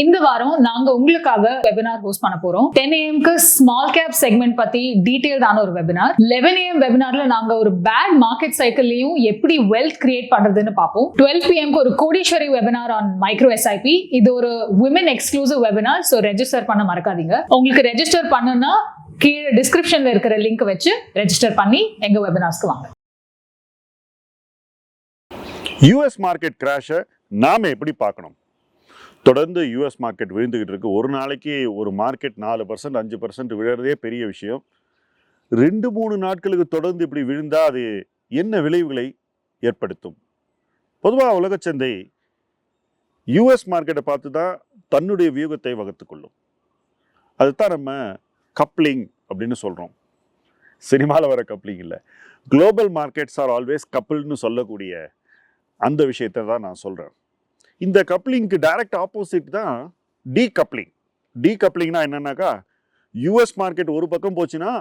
இந்த வாரம் நாங்க உங்களுக்காக வெபினார் ஹோஸ்ட் பண்ண போறோம். டென் ஏஎம்க்கு ஸ்மால் கேப் செக்மெண்ட் பத்தி டீடைல்டான ஒரு வெபினார் லெவன் ஏஎம் வெபினார்ல நாங்க ஒரு பேட் மார்க்கெட் சைக்கிள்லயும் எப்படி வெல்த் கிரியேட் பண்றதுன்னு பார்ப்போம். டுவெல் பிஎம்க்கு ஒரு Kodeeswari webinar on micro SIP இது ஒரு women exclusive webinar so register பண்ண மறக்காதீங்க. உங்களுக்கு ரெஜிஸ்டர் பண்ணுனா கீழே டிஸ்கிரிப்ஷன்ல இருக்கிற லிங்க் வச்சு ரெஜிஸ்டர் பண்ணி எங்க வெபினார்ஸ்க்கு வாங்க. யூஎஸ் மார்க்கெட் கிராஷை நாம எப்படி பார்க்கணும்? தொடர்ந்து யூஎஸ் மார்க்கெட் விழுந்துக்கிட்டு இருக்குது ஒரு நாளைக்கு ஒரு மார்க்கெட் நாலு பர்சன்ட் அஞ்சு பர்சன்ட் விழுறதே பெரிய விஷயம். ரெண்டு மூணு நாட்களுக்கு தொடர்ந்து இப்படி விழுந்தால் அது என்ன விளைவுகளை ஏற்படுத்தும்? பொதுவாக உலகச்சந்தை யூஎஸ் மார்க்கெட்டை பார்த்து தான் தன்னுடைய வியூகத்தை வகுத்துக்கொள்ளும் அதுதான் நம்ம கப்ளிங் அப்படின்னு சொல்கிறோம் சினிமாவில் வர கப்ளிங் இல்லை. குளோபல் மார்க்கெட்ஸ் ஆர் ஆல்வேஸ் கப்பிள்னு சொல்லக்கூடிய அந்த விஷயத்தை தான் நான் சொல்கிறேன் இந்த கப்ளிங்க்கு டைரக்ட் ஆப்போசிட் தான் டீ கப்ளிங் டீ கப்ளிங்னா என்னன்னாக்கா யூஎஸ் மார்க்கெட் ஒரு பக்கம் போச்சுன்னா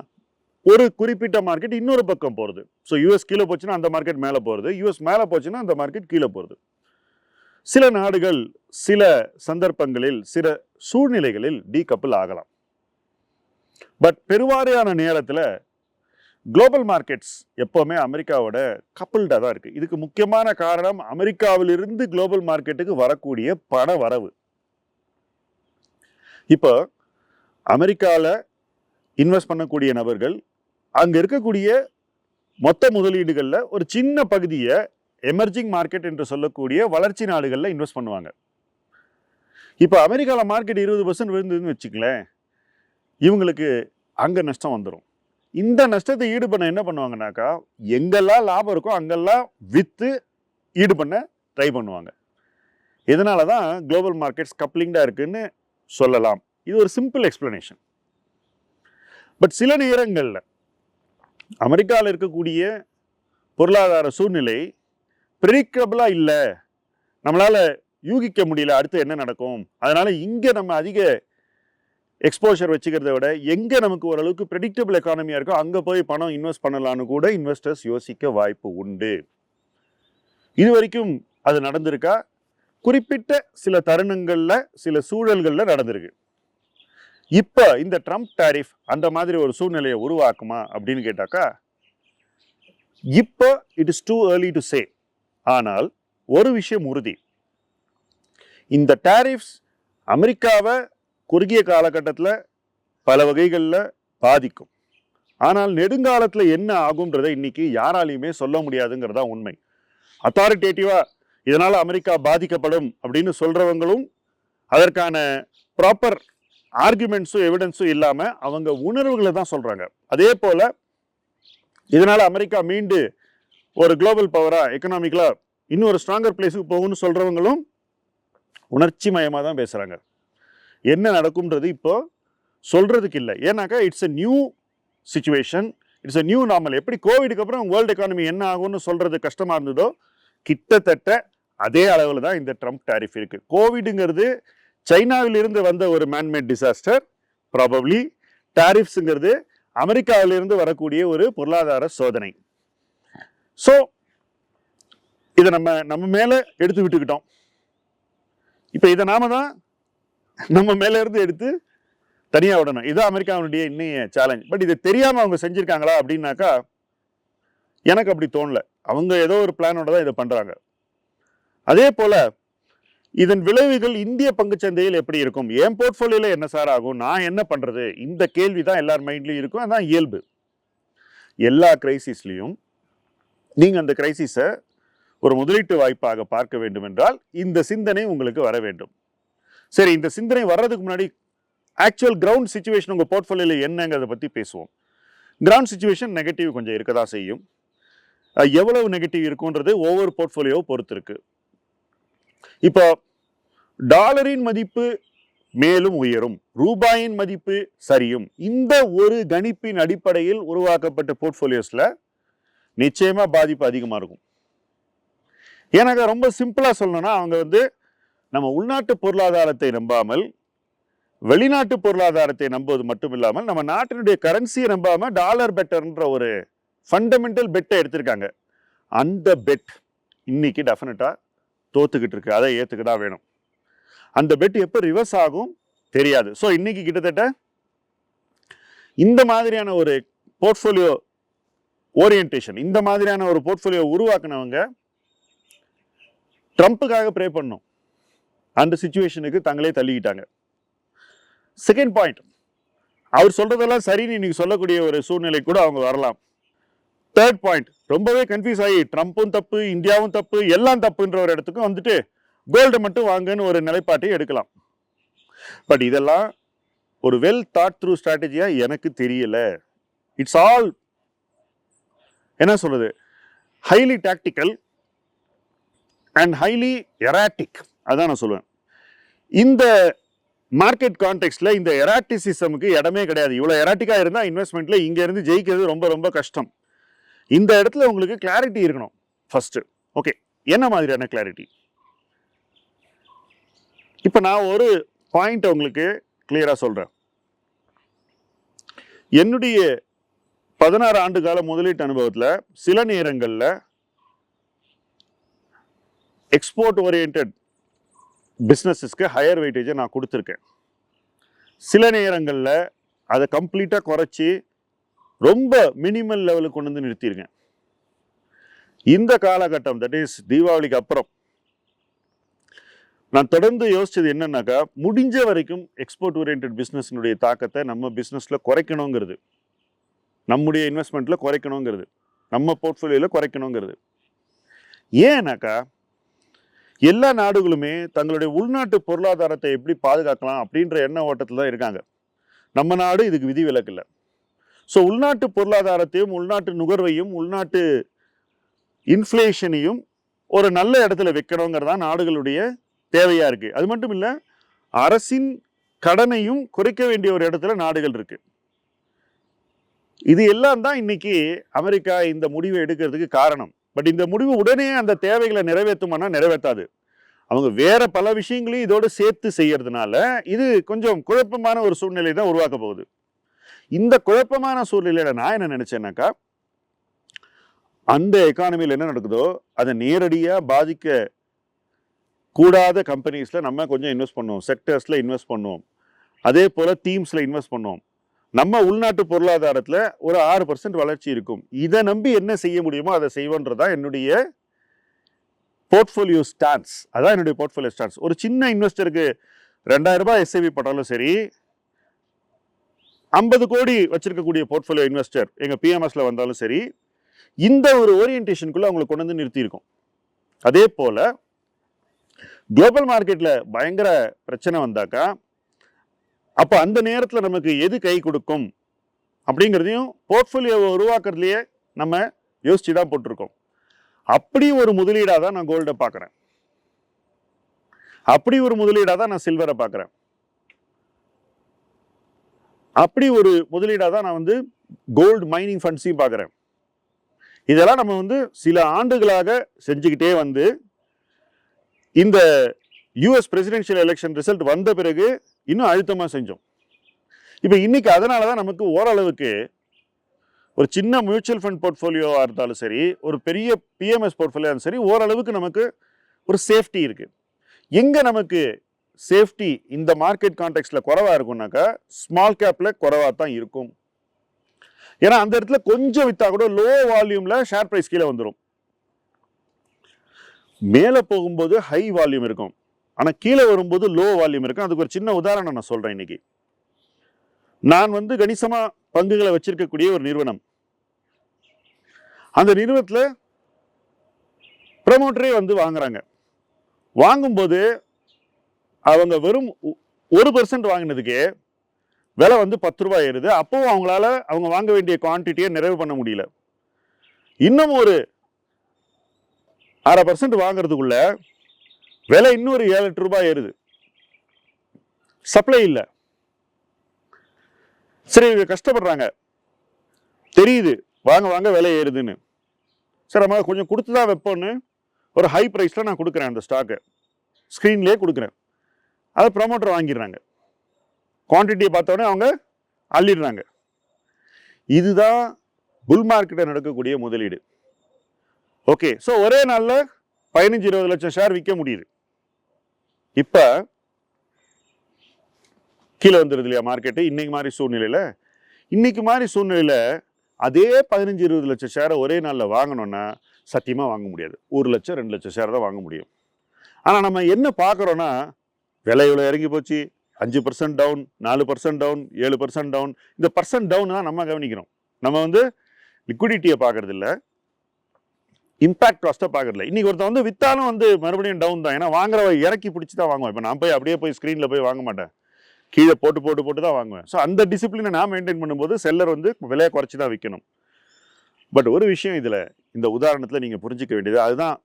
ஒரு குறிப்பிட்ட மார்க்கெட் இன்னொரு பக்கம் போகிறது ஸோ யூஎஸ் கீழே போச்சுன்னா அந்த மார்க்கெட் மேலே போகிறது யூஎஸ் மேலே போச்சுன்னா அந்த மார்க்கெட் கீழே போகிறது சில நாடுகள் சில சந்தர்ப்பங்களில் சில சூழ்நிலைகளில் டீ கப்பிள் ஆகலாம். பட் பெருவாரியான நேரத்தில் குளோபல் மார்க்கெட்ஸ் எப்போவுமே அமெரிக்காவோட கப்பிள்டாக தான் இருக்குது இதுக்கு முக்கியமான காரணம் அமெரிக்காவிலிருந்து குளோபல் மார்க்கெட்டுக்கு வரக்கூடிய பண வரவு. இப்போ அமெரிக்காவில் இன்வெஸ்ட் பண்ணக்கூடிய நபர்கள் அங்கே இருக்கக்கூடிய மொத்த முதலீடுகளில் ஒரு சின்ன பகுதியை எமர்ஜிங் மார்க்கெட் என்று சொல்லக்கூடிய வளர்ச்சி நாடுகளில் இன்வெஸ்ட் பண்ணுவாங்க. இப்போ அமெரிக்காவில் மார்க்கெட் இருபது பர்சன்ட் விழுந்ததுன்னு வச்சுக்கலேன் இவங்களுக்கு அங்கே நஷ்டம் வந்துடும் இந்த நஷ்டத்தை ஈடு பண்ண என்ன பண்ணுவாங்கனாக்கா எங்கெல்லாம் லாபம் இருக்கோ அங்கெல்லாம் விற்று ஈடு பண்ண ட்ரை பண்ணுவாங்க. இதனால தான் குளோபல் மார்க்கெட்ஸ் கப்ளிங்டாக இருக்குன்னு சொல்லலாம். இது ஒரு சிம்பிள் எக்ஸ்பிளனேஷன் பட் சில நேரங்களில் அமெரிக்காவில் இருக்கக்கூடிய பொருளாதார சூழ்நிலை ப்ரிடிக்டபிளாக இல்லை. நம்மளால் யூகிக்க முடியல அடுத்து என்ன நடக்கும். அதனால் இங்கே நம்ம அதிக எக்ஸ்போஷர் வச்சுக்கிறத விட எங்கே நமக்கு ஓரளவுக்கு ப்ரெடிக்டபிள் எக்கானமியாக இருக்கோ அங்கே போய் பணம் இன்வெஸ்ட் பண்ணலான்னு கூட இன்வெஸ்டர்ஸ் யோசிக்க வாய்ப்பு உண்டு. இது வரைக்கும் அது நடந்திருக்கா? குறிப்பிட்ட சில தருணங்களில் சில சூழல்களில் நடந்திருக்கு. இப்போ இந்த ட்ரம்ப் டாரிஃப் அந்த மாதிரி ஒரு சூழ்நிலையை உருவாக்குமா அப்படின்னு கேட்டாக்கா இப்போ it is too early to say ஆனால் ஒரு விஷயம் உறுதி. இந்த டாரிஃப்ஸ் அமெரிக்காவை குறுகிய காலகட்டத்தில் பல வகைகளில் பாதிக்கும். ஆனால் நெடுங்காலத்தில் என்ன ஆகுன்றதை இன்னைக்கு யாராலையுமே சொல்ல முடியாதுங்கிறதா உண்மை. அத்தாரிட்டேட்டிவாக இதனால் அமெரிக்கா பாதிக்கப்படும் அப்படின்னு சொல்கிறவங்களும் அதற்கான ப்ராப்பர் ஆர்குமெண்ட்ஸும் எவிடன்ஸும் இல்லாமல் அவங்க உணர்வுகளை தான் சொல்கிறாங்க அதே போல் இதனால் அமெரிக்கா மீண்டு ஒரு குளோபல் பவராக எக்கனாமிக்கலாக இன்னொரு ஸ்ட்ராங்கர் பிளேஸுக்கு போகும்னு சொல்கிறவங்களும் உணர்ச்சி மயமாக தான் பேசுகிறாங்க என்ன நடக்கும்ன்றது இப்போ சொல்கிறதுக்கு இல்லை. ஏன்னாக்கா it's a new situation it's a new normal எப்படி கோவிடுக்கு அப்புறம் வேர்ல்டு எக்கானமி என்ன ஆகும்னு சொல்கிறது கஷ்டமாக இருந்ததோ கிட்டத்தட்ட அதே அளவில் தான் இந்த ட்ரம்ப் டேரிஃப் இருக்குது கோவிடுங்கிறது சைனாவிலிருந்து வந்த ஒரு மேன்மேட் டிசாஸ்டர் ப்ராபப்ளி டாரிஃப்ஸுங்கிறது அமெரிக்காவிலிருந்து வரக்கூடிய ஒரு பொருளாதார சோதனை. ஸோ இதை நம்ம நம்ம மேலே எடுத்து விட்டுக்கிட்டோம். இப்போ இதை நாம தான் நம்ம மேல இருந்து எடுத்து தனியாக விடணும். இதுதான் அமெரிக்காவுடைய இன்னும் சேலஞ்ச் பட் இது தெரியாமல் அவங்க செஞ்சுருக்காங்களா அப்படின்னாக்கா எனக்கு அப்படி தோணல. அவங்க ஏதோ ஒரு பிளானோட தான் இதை பண்ணுறாங்க அதே போல் இதன் விளைவுகள் இந்திய பங்குச்சந்தையில் எப்படி இருக்கும்? என் போர்ட்ஃபோலியோவில் என்ன சார் ஆகும்? நான் என்ன பண்ணுறது இந்த கேள்வி தான் எல்லார் மைண்ட்லேயும் இருக்கும். அதுதான் இயல்பு. எல்லா கிரைசிஸ்லேயும் நீங்கள் அந்த கிரைசிஸை ஒரு முதலீட்டு வாய்ப்பாக பார்க்க வேண்டும் என்றால் இந்த சிந்தனை உங்களுக்கு வர வேண்டும். சரி இந்த சிந்தனை வர்றதுக்கு முன்னாடி ஆக்சுவல் கிரவுண்ட் சுச்சுவேஷன் உங்கள் போர்ட்ஃபோலியோவில் என்னங்கிறத பற்றி பேசுவோம். கிரவுண்ட் சுச்சுவேஷன் நெகட்டிவ் கொஞ்சம் இருக்க தான் செய்யும் எவ்வளவு நெகட்டிவ் இருக்குன்றது ஒவ்வொரு போர்ட்ஃபோலியோவை பொறுத்துருக்கு இப்போ டாலரின் மதிப்பு மேலும் உயரும் ரூபாயின் மதிப்பு சரியும். இந்த ஒரு கணிப்பின் அடிப்படையில் உருவாக்கப்பட்ட போர்ட்ஃபோலியோஸில் நிச்சயமாக பாதிப்பு அதிகமாக இருக்கும். எனக்கு ரொம்ப சிம்பிளாக சொல்லணும்னா அவங்க வந்து நம்ம உள்நாட்டு பொருளாதாரத்தை நம்பாமல் வெளிநாட்டு பொருளாதாரத்தை நம்புவது மட்டும் இல்லாமல் நம்ம நாட்டினுடைய கரன்சியை நம்பாமல் டாலர் பெட்டர்ன்ற ஒரு ஃபண்டமெண்டல் பெட்டை எடுத்திருக்காங்க. அந்த பெட் இன்னைக்கு டெஃபினட்டாக தோத்துக்கிட்டு இருக்கு. அதை ஏத்துக்க தான் வேணும். அந்த பெட் எப்போ ரிவர்ஸ் ஆகும்? தெரியாது. ஸோ இன்னைக்கு கிட்டத்தட்ட இந்த மாதிரியான ஒரு போர்ட்ஃபோலியோ ஓரியன்டேஷன் இந்த மாதிரியான ஒரு போர்ட்ஃபோலியோ உருவாக்குனவங்க ட்ரம்ப்புக்காக ப்ரே பண்ணும் அந்த சுச்சுவேஷனுக்கு தங்களே தள்ளிக்கிட்டாங்க. செகண்ட் பாயிண்ட் அவர் சொல்கிறதெல்லாம் சரின்னு இன்னைக்கு சொல்லக்கூடிய ஒரு சூழ்நிலை கூட அவங்க வரலாம். தேர்ட் பாயிண்ட் ரொம்பவே கன்ஃபியூஸ் ஆகி ட்ரம்ப்பும் தப்பு இந்தியாவும் தப்பு எல்லாம் தப்புன்ற ஒரு இடத்துக்கும் வந்துட்டு கோல்டு மட்டும் வாங்கன்னு ஒரு நிலைப்பாட்டை எடுக்கலாம். பட் இதெல்லாம் ஒரு வெல் தாட் த்ரூ ஸ்ட்ராட்டஜியாக எனக்கு தெரியல. இட்ஸ் ஆல் என்ன சொல்கிறது highly tactical and highly erratic அதான் நான் சொல்லுவேன். இந்த மார்க்கெட் கான்டெக்ட்ல இந்த எராட்டிசிசமுக்கு இடமே கிடையாது. இவ்வளோ எராட்டிக்காக இருந்தால் இன்வெஸ்ட்மெண்ட்ல இங்கேருந்து ஜெயிக்கிறது ரொம்ப ரொம்ப கஷ்டம். இந்த இடத்துல உங்களுக்கு கிளாரிட்டி இருக்கணும் ஃபஸ்ட்டு ஓகே என்ன மாதிரியான கிளாரிட்டி இப்போ நான் ஒரு பாயிண்ட் உங்களுக்கு கிளியராக சொல்கிறேன் என்னுடைய பதினாறு ஆண்டு கால முதலீட்டு அனுபவத்தில் சில நேரங்களில் எக்ஸ்போர்ட் ஓரியன்ட் பிஸ்னஸஸ்க்கு ஹையர் வெயிட்டேஜை நான் கொடுத்துருக்கேன். சில நேரங்களில் அதை கம்ப்ளீட்டாக குறைச்சி ரொம்ப மினிமல் லெவலுக்கு கொண்டு வந்து நிறுத்தியிருக்கேன் இந்த காலகட்டம் தட் இஸ் தீபாவளிக்கு அப்புறம் நான் தொடர்ந்து யோசிச்சது என்னன்னாக்கா முடிஞ்ச வரைக்கும் எக்ஸ்போர்ட் ஓரியன்ட் பிஸ்னஸ்னுடைய தாக்கத்தை நம்ம பிஸ்னஸில் குறைக்கணுங்கிறது. நம்முடைய இன்வெஸ்ட்மெண்ட்டில் குறைக்கணுங்கிறது. நம்ம போர்ட்ஃபோலியோவில் குறைக்கணுங்கிறது. ஏன்னாக்கா எல்லா நாடுகளுமே தங்களுடைய உள்நாட்டு பொருளாதாரத்தை எப்படி பாதுகாக்கலாம் அப்படின்ற எண்ண ஓட்டத்தில் தான் இருக்காங்க. நம்ம நாடு இதுக்கு விதிவிலக்கு இல்லை. ஸோ உள்நாட்டு பொருளாதாரத்தையும் உள்நாட்டு நுகர்வையும் உள்நாட்டு இன்ஃப்ளேஷனையும் ஒரு நல்ல இடத்துல வைக்கணுங்கிறது தான் நாடுகளுடைய தேவையாக இருக்குது அது மட்டும் இல்லை அரசின் கடனையும் குறைக்க வேண்டிய ஒரு இடத்துல நாடுகள் இருக்குது இது எல்லாம் தான் இன்னைக்கு அமெரிக்கா இந்த முடிவை எடுக்கிறதுக்கு காரணம். பட் இந்த முடிவு உடனே அந்த தேவைகளை நிறைவேற்றுமானா நிறைவேற்றாது. அவங்க வேற பல விஷயங்களையும் இதோடு சேர்த்து செய்யறதுனால இது கொஞ்சம் குழப்பமான ஒரு சூழ்நிலை தான் உருவாக்க போகுது. இந்த குழப்பமான சூழ்நிலையில நான் என்ன நினைச்சேன்னாக்கா அந்த எக்கானமியில் என்ன நடக்குதோ அதை நேரடியாக பாதிக்க கூடாத கம்பெனிஸில் நம்ம கொஞ்சம் இன்வெஸ்ட் பண்ணுவோம். செக்டர்ஸில் இன்வெஸ்ட் பண்ணுவோம். அதே போல் தீம்ஸில் இன்வெஸ்ட் பண்ணுவோம். நம்ம உள்நாட்டு பொருளாதாரத்தில் ஒரு ஆறு பர்சன்ட் வளர்ச்சி இருக்கும். இதை நம்பி என்ன செய்ய முடியுமோ அதை செய்வோன்றதா என்னுடைய போர்ட்ஃபோலியோ ஸ்டான்ஸ் அதான் என்னுடைய போர்ட்ஃபோலியோ ஸ்டான்ஸ் ஒரு சின்ன இன்வெஸ்டருக்கு ரெண்டாயிரரூபா எஸ்ஐவி போட்டாலும் சரி ஐம்பது கோடி வச்சிருக்கக்கூடிய போர்ட்ஃபோலியோ இன்வெஸ்டர் எங்கள் பிஎம்எஸ்ல வந்தாலும் சரி இந்த ஒரு ஓரியன்டேஷனுக்குள்ளே அவங்களை கொண்டு வந்து நிறுத்தியிருக்கோம். அதே போல் குளோபல் மார்க்கெட்டில் பயங்கர பிரச்சனை வந்தாக்கா அப்போ அந்த நேரத்தில் நமக்கு எது கை கொடுக்கும்? அப்படிங்கிறதையும் போர்ட்ஃபோலியோவை உருவாக்குறதுலையே நம்ம யோசிச்சு தான் போட்டிருக்கோம். அப்படி ஒரு முதலீடாக தான் நான் கோல்டை பார்க்குறேன் அப்படி ஒரு முதலீடாக தான் நான் சில்வரை பார்க்குறேன் அப்படி ஒரு முதலீடாக தான் நான் வந்து கோல்டு மைனிங் ஃபண்ட்ஸையும் பார்க்குறேன் இதெல்லாம் நம்ம வந்து சில ஆண்டுகளாக செஞ்சுக்கிட்டே வந்து இந்த யூஎஸ் பிரசிடென்ஷியல் எலெக்ஷன் ரிசல்ட் வந்த பிறகு இன்னும் அழுத்தமாக செஞ்சோம். இப்போ இன்னைக்கு அதனால தான் நமக்கு ஓரளவுக்கு ஒரு சின்ன மியூச்சுவல் ஃபண்ட் போர்ட்ஃபோலியோவாக இருந்தாலும் சரி ஒரு பெரிய பிஎம்எஸ் போர்ட்ஃபோலியோ சரி ஓரளவுக்கு நமக்கு ஒரு சேஃப்டி இருக்குது எங்கே நமக்கு சேஃப்டி இந்த மார்க்கெட் கான்டெக்ட்ஸில் குறவாக இருக்கும்னாக்கா ஸ்மால் கேப்பில் குறவாக தான் இருக்கும். ஏன்னா அந்த இடத்துல கொஞ்சம் விற்றா கூட லோ வால்யூமில் ஷேர் ப்ரைஸ் கீழே வந்துடும் மேலே போகும்போது ஹை வால்யூம் இருக்கும். ஆனால் கீழே வரும்போது லோ வால்யூம் இருக்கும் அதுக்கு ஒரு சின்ன உதாரணம் நான் சொல்கிறேன் இன்னைக்கு. நான் வந்து கணிசமாக பங்குகளை வச்சிருக்கக்கூடிய ஒரு நிறுவனம். அந்த நிறுவனத்தில் ப்ரமோட்டரே வந்து வாங்குறாங்க. வாங்கும்போது அவங்க வெறும் ஒரு பர்சன்ட் வாங்கினதுக்கே விலை வந்து பத்து ரூபாய் ஏறுது. அப்பவும் அவங்களால அவங்க வாங்க வேண்டிய குவான்டிட்டியை நிறைவு பண்ண முடியல. இன்னும் ஒரு அரை பர்சன்ட் வாங்குறதுக்குள்ள விலை இன்னொரு ஏழு எட்டு ரூபாய் ஏறுது. சப்ளை இல்லை. சரி இவங்க கஷ்டப்படுறாங்க. தெரியுது. வாங்க வாங்க விலை ஏறுதுன்னு. சரி நம்ம கொஞ்சம் கொடுத்து தான் வைப்போன்னு ஒரு ஹை ப்ரைஸில் நான் கொடுக்குறேன் அந்த ஸ்டாக்கை ஸ்க்ரீன்லேயே கொடுக்குறேன். அதை ப்ரமோட்டர் வாங்கிடுறாங்க. குவான்டிட்டியை பார்த்தோன்னே அவங்க அள்ளிடுறாங்க. இதுதான் புல் மார்க்கெட்டில் நடக்கக்கூடிய முதலீடு. ஓகே ஸோ ஒரே நாளில் பதினஞ்சு இருபது லட்சம் ஷேர் விற்க முடியுது. இப்போ கீழே வந்துடுது இல்லையா மார்க்கெட்டு இன்னைக்கு மாதிரி சூழ்நிலையில்? இன்னைக்கு மாதிரி சூழ்நிலையில் அதே பதினஞ்சு இருபது லட்சம் ஷேரை ஒரே நாளில் வாங்கினோன்னா சத்தியமாக வாங்க முடியாது. ஒரு லட்சம் ரெண்டு லட்சம் ஷேர் தான் வாங்க முடியும். ஆனால் நம்ம என்ன பார்க்குறோன்னா விலை இவ்வளோ இறங்கி போச்சு. அஞ்சு பர்சன்ட் டவுன் நாலு பர்சன்ட் டவுன் ஏழு பர்சன்ட் டவுன் இந்த பர்சன்ட் டவுன் தான் நம்ம கவனிக்கிறோம். நம்ம வந்து லிக்விடிட்டியை பார்க்குறதில்ல. இம்பாக்ட் காஸ்ட்டை பார்க்கறதில்ல. இன்னைக்கு ஒருத்தன் வந்து விற்றாலும் வந்து மறுபடியும் டவுன் தான். ஏன்னா வாங்குறவ இறக்கி பிடிச்சி தான் வாங்குவேன். இப்போ நான் போய் அப்படியே போய் ஸ்க்ரீனில் போய் வாங்க மாட்டேன். கீழே போட்டு போட்டு போட்டு தான் வாங்குவேன். ஸோ அந்த டிசிப்ளினை நான் மெயின்டைன் பண்ணும்போது செல்லர் வந்து விலையை குறைச்சி தான் விற்கணும் பட் ஒரு விஷயம் இதில் இந்த உதாரணத்தில் நீங்கள் புரிஞ்சிக்க வேண்டியது அதுதான்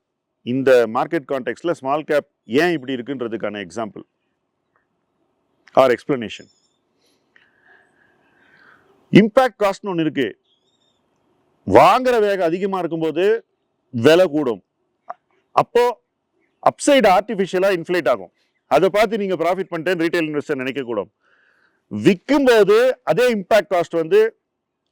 இந்த மார்க்கெட் கான்டெக்ட்ல ஸ்மால் கேப் ஏன் இப்படி இருக்குன்றதுக்கான எக்ஸாம்பிள் ஆர் எக்ஸ்பிளனேஷன் இம்பாக்ட் காஸ்ட்னு ஒன்று இருக்குது வாங்குற வேகம் அதிகமாக இருக்கும்போது விலை கூடும். அப்போது அப்சைடு ஆர்டிஃபிஷியலாக இன்ஃப்ளேட் ஆகும். அதை பார்த்து நீங்கள் ப்ராஃபிட் பண்ணிட்டேன்னு ரீட்டைல் இன்வெஸ்டர் நினைக்கக்கூடும். விற்கும்போது அதே இம்பாக்ட் காஸ்ட் வந்து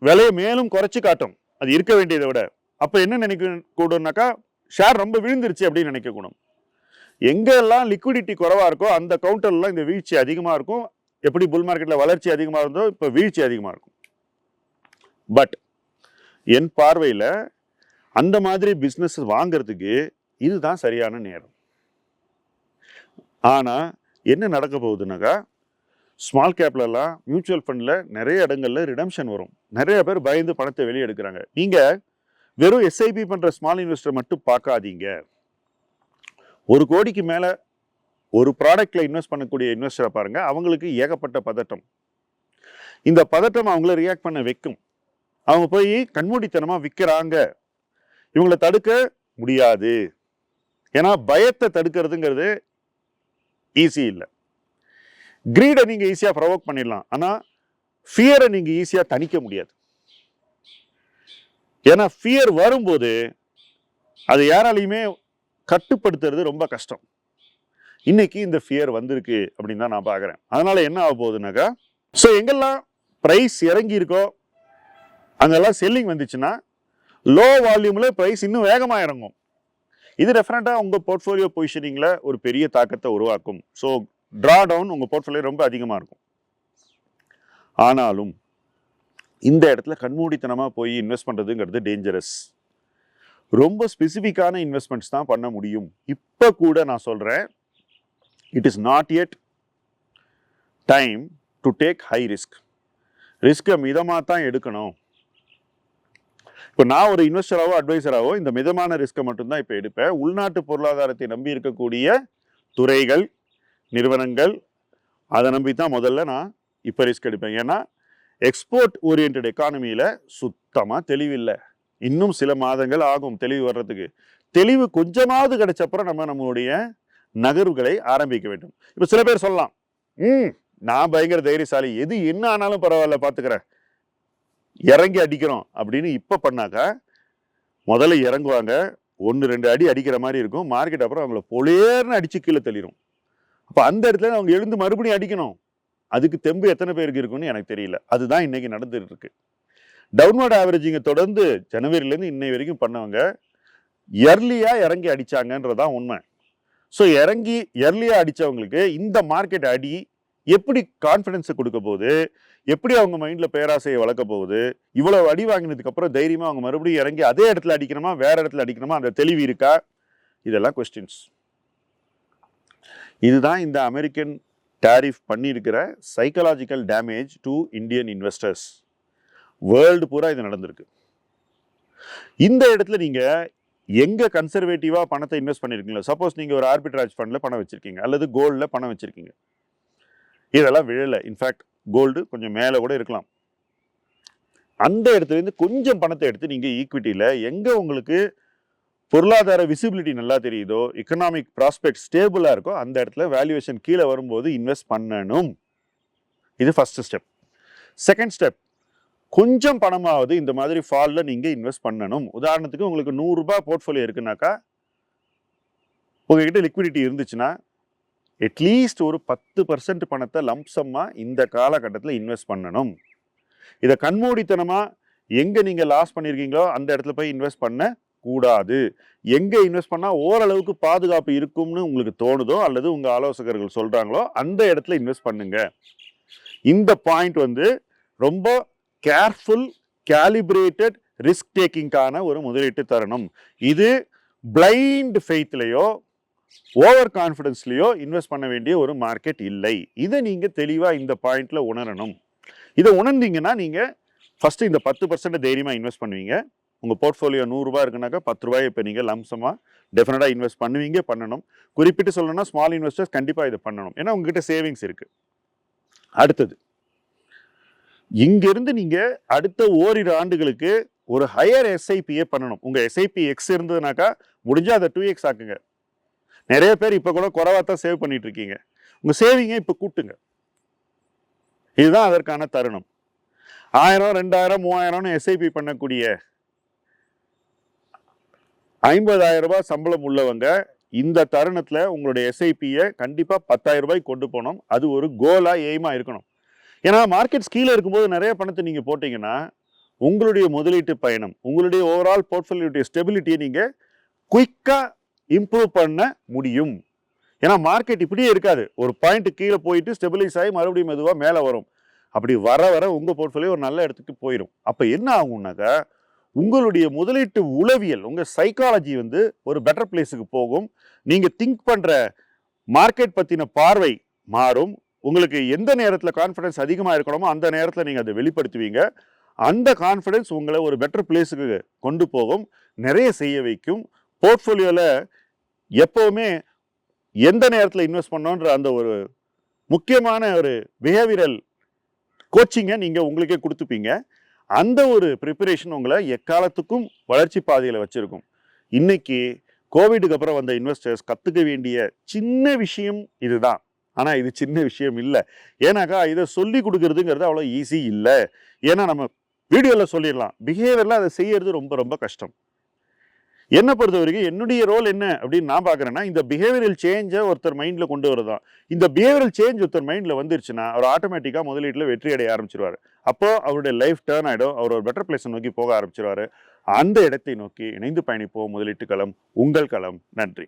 விலையை மேலும் குறைச்சி காட்டும். அது இருக்க வேண்டியதை விட. அப்போ என்ன நினைக்க கூடும்னாக்கா ஷேர் ரொம்ப விழுந்துருச்சு அப்படின்னு நினைக்கக்கூடும். எங்கெல்லாம் லிக்விடிட்டி குறவாக இருக்கோ அந்த கவுண்டர்லாம் இந்த வீழ்ச்சி அதிகமாக இருக்கும். எப்படி புல் மார்க்கெட்டில் வளர்ச்சி அதிகமாக இருந்தோ இப்போ வீழ்ச்சி அதிகமாக இருக்கும். பட் என் பார்வையில் அந்த மாதிரி பிஸ்னஸ் வாங்குறதுக்கு இதுதான் சரியான நேரம். ஆனால் என்ன நடக்க போகுதுனாக்கா ஸ்மால் கேப்லலாம் மியூச்சுவல் ஃபண்டில் நிறைய இடங்களில் ரிடம்ஷன் வரும். நிறைய பேர் பயந்து பணத்தை வெளியே எடுக்கிறாங்க. நீங்கள் வெறும் எஸ்ஐபி பண்ணுற ஸ்மால் இன்வெஸ்டர் மட்டும் பார்க்காதீங்க. ஒரு கோடிக்கு மேலே ஒரு ப்ராடக்டில் இன்வெஸ்ட் பண்ணக்கூடிய இன்வெஸ்டரை பாருங்கள் அவங்களுக்கு ஏகப்பட்ட பதட்டம். இந்த பதட்டம் அவங்கள ரியாக்ட் பண்ண வைக்கும். அவங்க போய் கண்மூடித்தனமாக விற்கிறாங்க இவங்களை தடுக்க முடியாது. ஏன்னா பயத்தை தடுக்கிறதுங்கிறது ஈஸி இல்லை. கிரீடை நீங்கள் ஈஸியாக ப்ரொவோக் பண்ணிடலாம். ஆனால் ஃபியரை நீங்கள் ஈஸியாக தணிக்க முடியாது. ஏன்னா ஃபியர் வரும்போது அது யாராலையுமே கட்டுப்படுத்துறது ரொம்ப கஷ்டம். இன்னைக்கு இந்த ஃபியர் வந்திருக்கு அப்படின்னு தான் நான் பார்க்குறேன் அதனால் என்ன ஆக போகுதுனாக்கா ஸோ எங்கெல்லாம் ப்ரைஸ் இறங்கியிருக்கோ அங்கெல்லாம் செல்லிங் வந்துச்சுன்னா லோ வால்யூமில் ப்ரைஸ் இன்னும் வேகமாக இறங்கும். இது டெஃபினட்டாக உங்கள் போர்ட்ஃபோலியோ பொசிஷனிங்கில் ஒரு பெரிய தாக்கத்தை உருவாக்கும். ஸோ ட்ரா டவுன் உங்கள் போர்ட்ஃபோலியோ ரொம்ப அதிகமாக இருக்கும். ஆனாலும் இந்த இடத்துல கண்மூடித்தனமாக போய் இன்வெஸ்ட் பண்ணுறதுங்கிறது டேஞ்சரஸ் ரொம்ப ஸ்பெசிஃபிக்கான இன்வெஸ்ட்மெண்ட்ஸ் தான் பண்ண முடியும். இப்போ கூட நான் சொல்கிறேன் it is not yet time to take high risk ரிஸ்க்கை மிதமாக தான் எடுக்கணும். இப்போ நான் ஒரு இன்வெஸ்டராகவோ அட்வைசராகவோ இந்த மிதமான ரிஸ்க்கை மட்டும்தான் இப்போ எடுப்பேன். உள்நாட்டு பொருளாதாரத்தை நம்பி இருக்கக்கூடிய துறைகள் நிறுவனங்கள் அதை நம்பி தான் முதல்ல நான் இப்போ ரிஸ்க் எடுப்பேன். ஏன்னா எக்ஸ்போர்ட் ஓரியன்ட் எக்கானமியில் சுத்தமாக தெளிவில்லை. இன்னும் சில மாதங்கள் ஆகும் தெளிவு வர்றதுக்கு. தெளிவு கொஞ்சமாவது கிடைச்சப்புறம் நம்ம நம்மளுடைய நகர்வுகளை ஆரம்பிக்க வேண்டும். இப்போ சில பேர் சொல்லலாம் ம் நான் பயங்கர தைரியசாலி. எது என்ன ஆனாலும் பரவாயில்ல பார்த்துக்கிறேன் இறங்கி அடிக்கிறோம் அப்படின்னு இப்போ பண்ணாக்கா முதல்ல இறங்குவாங்க. ஒன்று ரெண்டு அடி அடிக்கிற மாதிரி இருக்கும். மார்க்கெட் அப்புறம் அவங்கள பொலேர்னு அடித்து கீழே தள்ளிடும் அப்போ அந்த இடத்துல அவங்க எழுந்து மறுபடியும் அடிக்கணும். அதுக்கு தெம்பு எத்தனை பேருக்கு இருக்குன்னு எனக்கு தெரியல. அதுதான் இன்றைக்கி நடந்துட்டு இருக்கு டவுன்வர்ட் ஆவரேஜிங்கை தொடர்ந்து ஜனவரிலேருந்து இன்னை வரைக்கும் பண்ணவங்க எர்லியாக இறங்கி அடித்தாங்கன்றதான் உண்மை. ஸோ இறங்கி எர்லியாக அடித்தவங்களுக்கு இந்த மார்க்கெட் அடி எப்படி கான்ஃபிடென்ஸை கொடுக்க போகுது? எப்படி அவங்க மைண்டில் பேராசையை வளர்க்க போகுது? இவ்வளோ அடி வாங்கினதுக்கப்புறம் தைரியமாக அவங்க மறுபடியும் இறங்கி அதே இடத்துல அடிக்கணுமா வேற இடத்துல அடிக்கணுமா? அந்த தெளிவு இருக்கா? இதெல்லாம் கொஸ்டின்ஸ் இதுதான் இந்த அமெரிக்கன் டேரிஃப் பண்ணியிருக்கிற psychological damage to Indian investors world பூரா இது நடந்திருக்கு. இந்த இடத்துல நீங்கள் எங்கே கன்சர்வேட்டிவாக பணத்தை இன்வெஸ்ட் பண்ணியிருக்கீங்களோ சப்போஸ் நீங்கள் ஒரு ஆர்பிட்ராஜ் ஃபண்டில் பணம் வச்சுருக்கீங்க அல்லது கோல்டில் பணம் வச்சுருக்கீங்க. இதெல்லாம் விழலை. இன்ஃபேக்ட் கோல்டு கொஞ்சம் மேலே கூட இருக்கலாம். அந்த இடத்துலேருந்து கொஞ்சம் பணத்தை எடுத்து நீங்கள் ஈக்விட்டியில் எங்கே உங்களுக்கு பொருளாதார விசிபிலிட்டி நல்லா தெரியுதோ எக்கனாமிக் ப்ராஸ்பெக்ட் ஸ்டேபிளாக இருக்கோ அந்த இடத்துல வேல்யூவேஷன் கீழே வரும்போது இன்வெஸ்ட் பண்ணணும். இது ஃபஸ்ட்டு ஸ்டெப் செகண்ட் ஸ்டெப் கொஞ்சம் பணமாவது இந்த மாதிரி ஃபாலில் நீங்கள் இன்வெஸ்ட் பண்ணணும். உதாரணத்துக்கு உங்களுக்கு நூறுரூபா போர்ட்ஃபோலியோ இருக்குனாக்கா உங்ககிட்ட லிக்விடிட்டி இருந்துச்சுன்னா அட்லீஸ்ட் ஒரு பத்து பர்சன்ட் பணத்தை லம்சமாக இந்த காலகட்டத்தில் இன்வெஸ்ட் பண்ணணும். இதை கண்மூடித்தனமாக எங்கே நீங்கள் லாஸ் பண்ணியிருக்கீங்களோ அந்த இடத்துல போய் இன்வெஸ்ட் பண்ண கூடாது. எங்கே இன்வெஸ்ட் பண்ணால் ஓரளவுக்கு பாதுகாப்பு இருக்கும்னு உங்களுக்கு தோணுதோ அல்லது உங்கள் ஆலோசகர்கள் சொல்கிறாங்களோ அந்த இடத்துல இன்வெஸ்ட் பண்ணுங்க. இந்த பாயிண்ட் வந்து ரொம்ப கேர்ஃபுல் கேலிப்ரேட்டட் ரிஸ்க் டேக்கிங்கான ஒரு முதலீட்டு தரணும். இது பிளைண்ட் ஃபெய்த்லேயோ ஓவர் கான்ஃபிடென்ஸ்லேயோ இன்வெஸ்ட் பண்ண வேண்டிய ஒரு மார்க்கெட் இல்லை. இதை நீங்கள் தெளிவாக இந்த பாயிண்ட்டில் உணரணும். இதை உணர்ந்தீங்கன்னா நீங்கள் ஃபஸ்ட்டு இந்த பத்து பர்சன்ட் தைரியமாக இன்வெஸ்ட் பண்ணுவீங்க. உங்கள் போர்ட்ஃபோலியோ நூறுரூவா இருக்குனாக்கா பத்து ரூபாய் இப்போ நீங்கள் லம்சமாக டெஃபினட்டாக இன்வெஸ்ட் பண்ணுவீங்க பண்ணணும். குறிப்பிட்டு சொல்லணும்னா ஸ்மால் இன்வெஸ்டர்ஸ் கண்டிப்பாக இதை பண்ணணும். ஏன்னா உங்ககிட்ட சேவிங்ஸ் இருக்குது அடுத்தது இங்கிருந்து நீங்கள் அடுத்த ஓரிரு ஆண்டுகளுக்கு ஒரு ஹையர் எஸ்ஐபியே பண்ணணும். உங்கள் எஸ்ஐபி எக்ஸ் இருந்ததுனாக்கா முடிஞ்சால் அதை டூ எக்ஸ் ஆக்குங்க. நிறைய பேர் இப்போ கூட குறைவாக தான் சேவ் பண்ணிட்டு இருக்கீங்க உங்கள் சேவிங்கை இப்போ கூட்டுங்க. இதுதான் அதற்கான தருணம். ஆயிரம் ரெண்டாயிரம் மூவாயிரம்னு எஸ்ஐபி பண்ணக்கூடிய ஐம்பதாயிரம் ரூபாய் சம்பளம் உள்ளவங்க இந்த தருணத்தில் உங்களுடைய எஸ்ஐபியை கண்டிப்பாக பத்தாயிரம் ரூபாய் கொண்டு போகணும். அது ஒரு கோலாக எய்மாக இருக்கணும். ஏன்னா மார்க்கெட்ஸ் கீழே இருக்கும்போது நிறைய பணத்தை நீங்கள் போட்டிங்கன்னா உங்களுடைய முதலீட்டு பயணம் உங்களுடைய ஓவரால் போர்ட்ஃபோலியோடைய ஸ்டெபிலிட்டியை நீங்கள் குயிக்காக இம்ப்ரூவ் பண்ண முடியும். ஏன்னா மார்க்கெட் இப்படியே இருக்காது. ஒரு பாயிண்ட் கீழே போயிட்டு ஸ்டெபிலைஸ் ஆகி மறுபடியும் மெதுவாக மேலே வரும். அப்படி வர வர உங்கள் போர்ட்ஃபோலியோ ஒரு நல்ல இடத்துக்கு போயிடும் அப்போ என்ன ஆகும்னாக்கா உங்களுடைய முதலீட்டு உளவியல் உங்கள் சைக்காலஜி வந்து ஒரு பெட்டர் பிளேஸுக்கு போகும். நீங்கள் திங்க் பண்ணுற மார்க்கெட் பற்றின பார்வை மாறும். உங்களுக்கு எந்த நேரத்தில் கான்ஃபிடன்ஸ் அதிகமாக இருக்கணுமோ அந்த நேரத்தில் நீங்கள் அதை வெளிப்படுத்துவீங்க. அந்த கான்ஃபிடன்ஸ் உங்களை ஒரு பெட்டர் பிளேஸுக்கு கொண்டு போகும். நிறைய செய்ய வைக்கும். போர்ட்ஃபோலியோவில் எப்போவுமே எந்த நேரத்தில் இன்வெஸ்ட் பண்ணோன்ற அந்த ஒரு முக்கியமான ஒரு பிஹேவியரல் கோச்சிங்கை நீங்கள் உங்களுக்கே கொடுத்துப்பீங்க. அந்த ஒரு ப்ரிப்பரேஷன் உங்களை எக்காலத்துக்கும் வளர்ச்சி பாதையில் வச்சுருக்கும். இன்றைக்கி கோவிடுக்கு அப்புறம் வந்த இன்வெஸ்டர்ஸ் கற்றுக்க வேண்டிய சின்ன விஷயம் இதுதான். ஆனால் இது சின்ன விஷயம் இல்லை. ஏன்னாக்கா இதை சொல்லி கொடுக்குறதுங்கிறது அவ்வளோ ஈஸி இல்லை. ஏன்னா நம்ம வீடியோவில் சொல்லிடலாம். பிஹேவியரில் அதை செய்யறது ரொம்ப ரொம்ப கஷ்டம். என்னை பொறுத்த வரைக்கும் என்னுடைய ரோல் என்ன அப்படின்னு நான் பார்க்குறேன்னா இந்த பிஹேவியரல் சேஞ்சை ஒருத்தர் மைண்டில் கொண்டு வரதான் இந்த பிஹேவியரல் சேஞ்ச் ஒருத்தர் மைண்டில் வந்துருச்சுன்னா அவர் ஆட்டோமேட்டிக்காக முதலீட்டில் வெற்றி அடைய ஆரம்பிச்சிருவார். அப்போ அவருடைய லைஃப் டேர்ன் ஆகிடும் அவர் ஒரு பெட்டர் பிளேஸை நோக்கி போக ஆரம்பிச்சிருவார். அந்த இடத்தை நோக்கி இணைந்து பயணிப்போம். முதலீட்டு களம் உங்கள் களம். நன்றி.